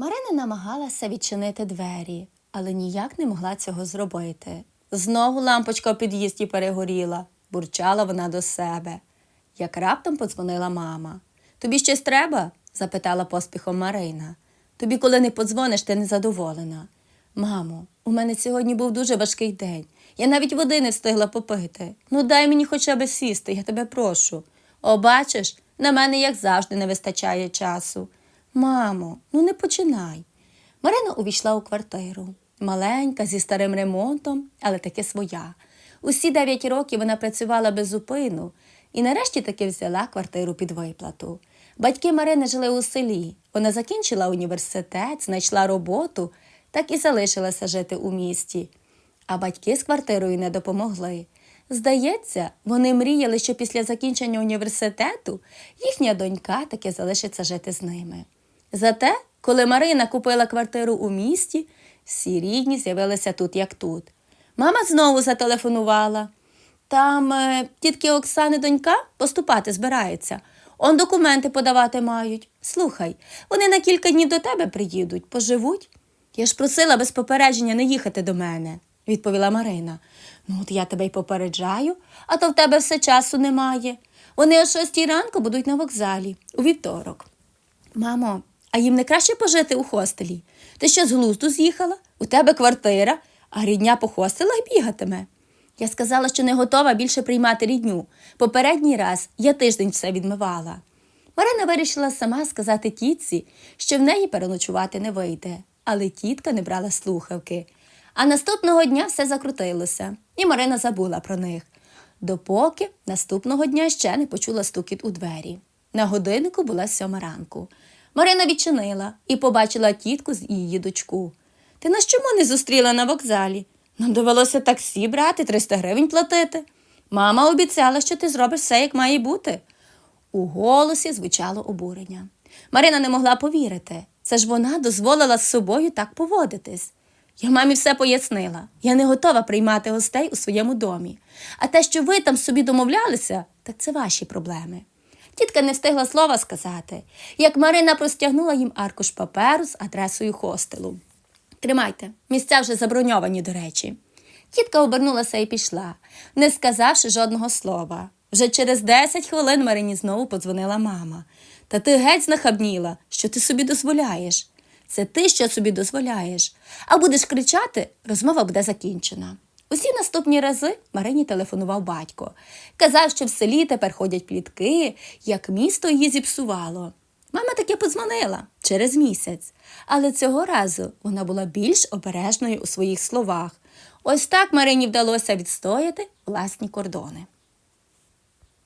Марина намагалася відчинити двері, але ніяк не могла цього зробити. Знову лампочка в під'їзді перегоріла, бурчала вона до себе. Як раптом подзвонила мама. Тобі щось треба? запитала поспіхом Марина. Тобі, коли не подзвониш, ти незадоволена. Мамо, у мене сьогодні був дуже важкий день. Я навіть води не встигла попити. Ну дай мені хоча б сісти, я тебе прошу. О, бачиш, на мене, як завжди, не вистачає часу. Мамо, ну не починай. Марина увійшла у квартиру. Маленька, зі старим ремонтом, але таки своя. Усі дев'ять років вона працювала без зупину і нарешті таки взяла квартиру під виплату. Батьки Марини жили у селі. Вона закінчила університет, знайшла роботу, так і залишилася жити у місті. А батьки з квартирою не допомогли. Здається, вони мріяли, що після закінчення університету їхня донька таки залишиться жити з ними. Зате, коли Марина купила квартиру у місті, всі рідні з'явилися тут, як тут. Мама знову зателефонувала. Там е, тітки Оксани донька поступати збирається. Он документи подавати мають. Слухай, вони на кілька днів до тебе приїдуть, поживуть. Я ж просила без попередження не їхати до мене, відповіла Марина. Ну, от я тебе й попереджаю, а то в тебе все часу немає. Вони о шостій ранку будуть на вокзалі у вівторок. Мамо, а їм не краще пожити у хостелі? Ти що з глузду з'їхала? У тебе квартира, а рідня по хостелах бігатиме. Я сказала, що не готова більше приймати рідню. Попередній раз я тиждень все відмивала. Марина вирішила сама сказати тітці, що в неї переночувати не вийде, але тітка не брала слухавки. А наступного дня все закрутилося, і Марина забула про них. Допоки наступного дня ще не почула стукіт у двері. На годиннику була сьома ранку. Марина відчинила і побачила тітку з її дочку. Ти нас чому не зустріла на вокзалі? Нам довелося таксі брати, 300 гривень платити. Мама обіцяла, що ти зробиш все, як має бути. У голосі звучало обурення. Марина не могла повірити. Це ж вона дозволила з собою так поводитись. Я мамі все пояснила. Я не готова приймати гостей у своєму домі. А те, що ви там собі домовлялися, так це ваші проблеми. Тітка не встигла слова сказати, як Марина простягнула їм аркуш паперу з адресою хостелу. Тримайте, місця вже заброньовані, до речі. Тітка обернулася і пішла, не сказавши жодного слова. Вже через 10 хвилин Марині знову подзвонила мама. Та ти геть знахабніла, що ти собі дозволяєш. Це ти що собі дозволяєш. А будеш кричати, розмова буде закінчена. Усі наступні рази Марині телефонував батько. Казав, що в селі тепер ходять плітки, як місто її зіпсувало. Мама таки подзвонила через місяць, але цього разу вона була більш обережною у своїх словах. Ось так Марині вдалося відстояти власні кордони.